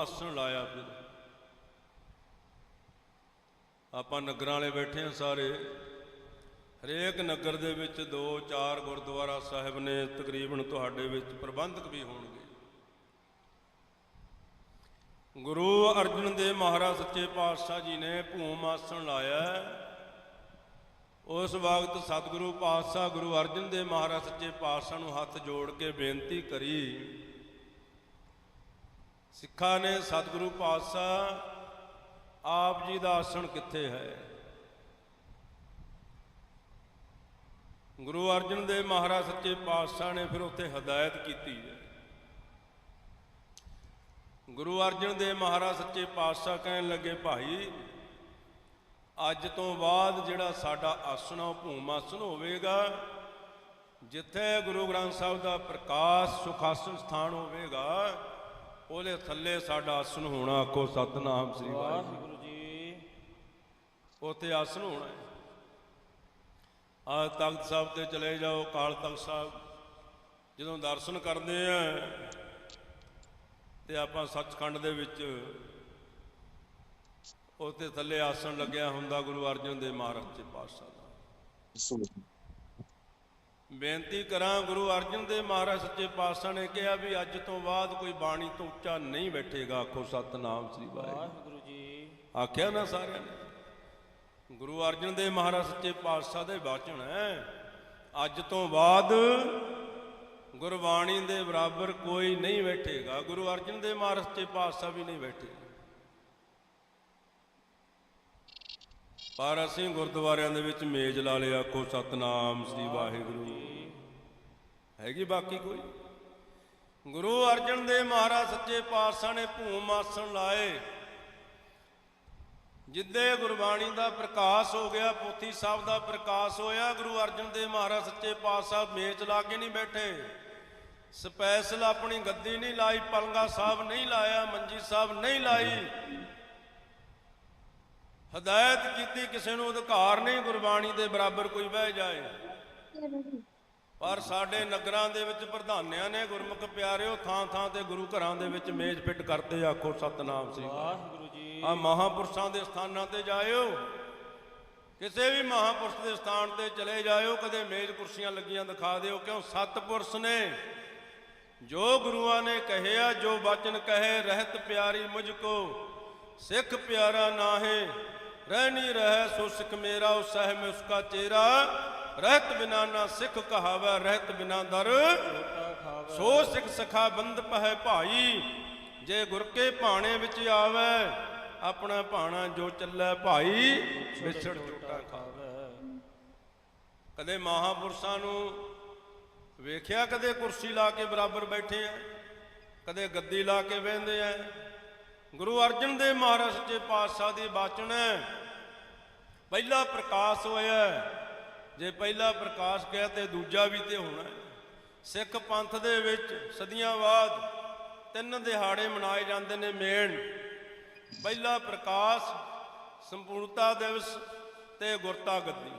ਆਸਣ ਲਾਇਆ ਫਿਰ ਆਪਾਂ ਨਗਰਾਂ ਵਾਲੇ ਬੈਠੇ ਆ ਸਾਰੇ। ਹਰੇਕ ਨਗਰ ਦੇ ਵਿੱਚ ਦੋ ਚਾਰ ਗੁਰਦੁਆਰਾ ਸਾਹਿਬ ਨੇ ਤਕਰੀਬਨ ਤੁਹਾਡੇ ਵਿੱਚ ਪ੍ਰਬੰਧਕ ਵੀ ਹੋਣਗੇ। ਗੁਰੂ ਅਰਜਨ ਦੇਵ ਮਹਾਰਾਜ ਸੱਚੇ ਪਾਤਸ਼ਾਹ ਜੀ ਨੇ ਭੂਮ ਆਸਣ ਲਾਇਆ ਉਸ ਵਕਤ ਸਤਿਗੁਰੂ ਪਾਤਸ਼ਾਹ ਗੁਰੂ ਅਰਜਨ ਦੇਵ ਮਹਾਰਾਜ ਸੱਚੇ ਪਾਤਸ਼ਾਹ ਨੂੰ ਹੱਥ ਜੋੜ ਕੇ ਬੇਨਤੀ ਕਰੀ ਸਿੱਖਾਂ ਨੇ ਸਤਿਗੁਰੂ ਪਾਤਸ਼ਾਹ ਆਪ ਜੀ ਦਾ ਆਸਣ ਕਿੱਥੇ ਹੈ? ਗੁਰੂ ਅਰਜਨ ਦੇਵ ਮਹਾਰਾਜ ਸੱਚੇ ਪਾਤਸ਼ਾਹ ਨੇ ਫਿਰ ਉੱਥੇ ਹਦਾਇਤ ਕੀਤੀ ਹੈ। ਗੁਰੂ ਅਰਜਨ ਦੇਵ ਮਹਾਰਾਜ ਸੱਚੇ ਪਾਤਸ਼ਾਹ ਕਹਿਣ ਲੱਗੇ, ਭਾਈ, ਅੱਜ ਤੋਂ ਬਾਅਦ ਜਿਹੜਾ ਸਾਡਾ ਆਸਣ ਆ, ਉਹ ਭੂਮ ਆਸਣ ਹੋਵੇਗਾ। ਜਿੱਥੇ ਗੁਰੂ ਗ੍ਰੰਥ ਸਾਹਿਬ ਦਾ ਪ੍ਰਕਾਸ਼, ਸੁਖਾਸਨ ਸਥਾਨ ਹੋਵੇਗਾ ਉਹਦੇ ਥੱਲੇ ਸਾਡਾ ਆਸਣ ਹੋਣਾ, ਆਖੋ ਸਤਨਾਮ ਸ੍ਰੀ ਵਾਹਿਗੁਰੂ ਜੀ। ਉੱਥੇ ਆਸਣ ਹੋਣਾ ਆ ਤਖਤ ਸਾਹਿਬ ਤੇ ਚਲੇ ਜਾਓ ਕਾਲ ਤਖਤ ਸਾਹਿਬ। ਜਦੋਂ ਦਰਸ਼ਨ ਕਰਦੇ ਆ, ਤੇ ਆਪਾਂ ਸੱਚਖੰਡ ਦੇ ਵਿੱਚ ਉੱਥੇ ਥੱਲੇ ਆਸਣ ਲੱਗਿਆ ਹੁੰਦਾ ਗੁਰੂ ਅਰਜਨ ਦੇਵ ਮਹਾਰਾਜ ਜੀ ਪਾਤਸ਼ਾਹ ਦਾ। ਬੇਨਤੀ ਕਰਾਂ ਗੁਰੂ ਅਰਜਨ ਦੇਵ ਮਹਾਰਾਜ ਸੱਚੇ ਪਾਤਸ਼ਾਹ ਨੇ ਕਿਹਾ ਵੀ ਅੱਜ ਤੋਂ ਬਾਅਦ ਕੋਈ ਬਾਣੀ ਤੋਂ ਉੱਚਾ ਨਹੀਂ ਬੈਠੇਗਾ। ਆਖੋ ਸਤਨਾਮ ਸ੍ਰੀ ਵਾਹਿਗੁਰੂ। ਜੀ। ਆਖਿਆ ਨਾ ਸਾਰਿਆਂ ਨੇ? ਗੁਰੂ ਅਰਜਨ ਦੇਵ ਮਹਾਰਾਜ ਸੱਚੇ ਪਾਤਸ਼ਾਹ ਦੇ ਬਚਨ ਹੈ ਅੱਜ ਤੋਂ ਬਾਅਦ ਗੁਰਬਾਣੀ ਦੇ ਬਰਾਬਰ ਕੋਈ ਨਹੀਂ ਬੈਠੇਗਾ। ਗੁਰੂ ਅਰਜਨ ਦੇਵ ਮਹਾਰਾਜ ਸੱਚੇ ਪਾਤਸ਼ਾਹ ਵੀ ਨਹੀਂ ਬੈਠੇ। ਪਰ ਅਸੀਂ ਗੁਰਦੁਆਰਿਆਂ ਦੇ ਵਿੱਚ ਮੇਜ਼ ਲਾ ਲਿਆ, ਆਖੋ, ਸਤਨਾਮ ਸ੍ਰੀ ਵਾਹਿਗੁਰੂ। ਹੈਗੀ ਬਾਕੀ ਕੋਈ? ਗੁਰੂ ਅਰਜਨ ਦੇਵ ਮਹਾਰਾਜ ਸੱਚੇ ਪਾਤਸ਼ਾਹ ਨੇ ਭੂਮ ਆਸਣ ਲਾਏ। ਜਿੱਦੇ ਗੁਰਬਾਣੀ ਦਾ ਪ੍ਰਕਾਸ਼ ਹੋ ਗਿਆ, ਪੋਥੀ ਸਾਹਿਬ ਦਾ ਪ੍ਰਕਾਸ਼ ਹੋਇਆ, ਗੁਰੂ ਅਰਜਨ ਦੇਵ ਮਹਾਰਾਜ ਸੱਚੇ ਪਾਤਸ਼ਾਹ ਮੇਚ ਲਾ ਕੇ ਨਹੀਂ ਬੈਠੇ। ਸਪੈਸ਼ਲ ਆਪਣੀ ਗੱਦੀ ਨਹੀਂ ਲਾਈ, ਪਲੰਗਾ ਸਾਹਿਬ ਨਹੀਂ ਲਾਇਆ, ਮੰਜੀ ਸਾਹਿਬ ਨਹੀਂ ਲਾਈ। ਹਦਾਇਤ ਕੀਤੀ ਕਿਸੇ ਨੂੰ ਅਧਿਕਾਰ ਨਹੀਂ ਗੁਰਬਾਣੀ ਦੇ ਬਰਾਬਰ ਕੋਈ ਬਹਿ ਜਾਏ। ਪਰ ਸਾਡੇ ਨਗਰਾਂ ਦੇ ਵਿੱਚ ਪ੍ਰਧਾਨਿਆਂ ਨੇ ਗੁਰਮੁਖ ਪਿਆਰਿਓ ਥਾਂ ਥਾਂ ਤੇ ਗੁਰੂ ਘਰਾਂ ਦੇ ਵਿੱਚ ਮੇਜ਼ ਫਿੱਟ ਕਰਤੇ ਆਖੋ ਸਤਨਾਮ ਸ੍ਰੀ ਵਾਹਿਗੁਰੂ ਵਾਹਿਗੁਰੂ ਜੀ। ਆ ਮਹਾਪੁਰਸ਼ਾਂ ਦੇ ਸਥਾਨਾਂ ਤੇ ਜਾਇਓ। ਕਿਸੇ ਵੀ ਮਹਾਪੁਰਸ਼ ਦੇ ਸਥਾਨ ਤੇ ਚਲੇ ਜਾਇਓ ਕਦੇ ਮੇਜ਼ ਕੁਰਸੀਆਂ ਲੱਗੀਆਂ ਦਿਖਾ ਦਿਓ ਕਿਉਂ? ਸਤਪੁਰਸ਼ ਨੇ। ਜੋ ਗੁਰੂਆਂ ਨੇ ਕਹਿਆ ਜੋ ਬਚਨ ਕਹੇ ਰਹਿਤ ਪਿਆਰੀ ਮੁਝ ਕੋ ਸਿੱਖ ਪਿਆਰਾ ਨਾਹੇ। ਰਹਿਣੀ ਰਹਿ, ਸੋ ਸਿੱਖ ਮੇਰਾ ਉਸ ਸਹਿ ਮੈਂ ਉਸਕਾ ਚੇਰਾ। ਰਹਿਤ ਬਿਨਾ ਨਾ ਸਿੱਖ ਕਹਾਵੇ, ਰਹਿਤ ਬਿਨਾ ਦਰ। ਸੋ ਸਿੱਖ ਸਖਾ ਬੰਦ ਪਹਿ ਭਾਈ, ਜੇ ਗੁਰ ਕੇ ਭਾਣੇ ਵਿੱਚ ਆਵੇ, ਆਪਣਾ ਭਾਣਾ ਜੋ ਚੱਲੈ ਭਾਈ, ਵਿਛੜ ਟੁੱਟਾ ਖਾਵੇ। ਕਦੇ ਮਹਾਪੁਰਸ਼ਾਂ ਨੂੰ ਵੇਖਿਆ, ਕਦੇ ਕੁਰਸੀ ਲਾ ਕੇ ਬਰਾਬਰ ਬੈਠੇ ਆ, ਕਦੇ ਗੱਦੀ ਲਾ ਕੇ ਬਹਿੰਦੇ ਆ। ਗੁਰੂ ਅਰਜਨ ਦੇਵ ਮਹਾਰਾਜ ਸੱਚੇ ਪਾਤਸ਼ਾਹ ਦੀ ਬਾਚਣ ਹੈ। ਪਹਿਲਾ ਪ੍ਰਕਾਸ਼ ਹੋਇਆ ਜੇ ਪਹਿਲਾ ਪ੍ਰਕਾਸ਼ ਗਿਆ ਤੇ ਦੂਜਾ ਵੀ ਤੇ ਹੋਣਾ ਸਿੱਖ ਪੰਥ ਦੇ ਵਿੱਚ ਸਦੀਆਂ ਬਾਅਦ ਤਿੰਨ ਦਿਹਾੜੇ ਮਨਾਏ ਜਾਂਦੇ ਨੇ ਮੇਨ। ਪਹਿਲਾ ਪ੍ਰਕਾਸ਼ ਸੰਪੂਰਨਤਾ ਦਿਵਸ ਤੇ ਗੁਰਤਾ ਗੱਦੀ।